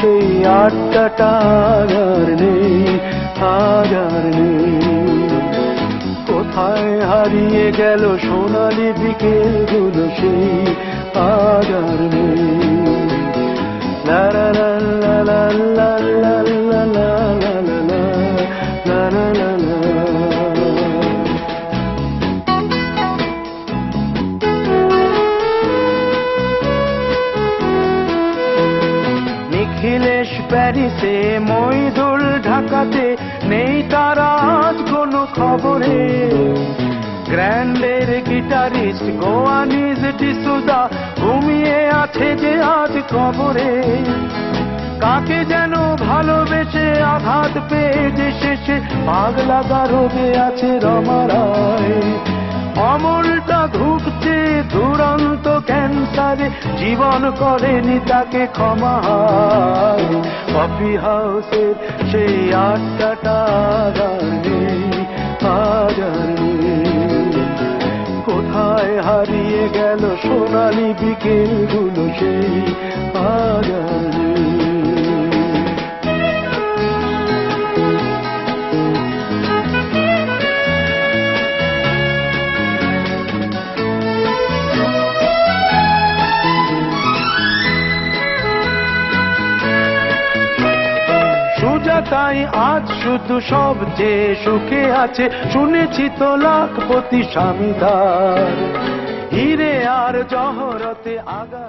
সেই আড্ডাটা আর নেই আর নেই। কোথায় হারিয়ে গেল সোনালি বিকেলগুলো সেই আর নেই। লা লা লা লা লা নিখিলেশ প্যারিসে মইদুল ঢাকাতে নেই তার আজ কোনো খবরে। গ্র্যান্ডের গিটারিস্ট গোয়ানিজ ডিসুদা ঘুমিয়ে আছে যে আজ খবরে কাকে যেন ভালোবেসে আঘাত পেয়ে যে শেষে পাগলা গারদে আছে রমারায় হারে জীবন করেনি তাকে ক্ষমা কফি হাউসের সেই আটটা কোথায় হারিয়ে গেল সোনালি বিকেলগুলো সেই আগারে সুজাতাই আজ শুধু সব যে সুখে আছে, শুনেছি তো লাখপতি স্বামীদার। হিরে আর জহরতে আগা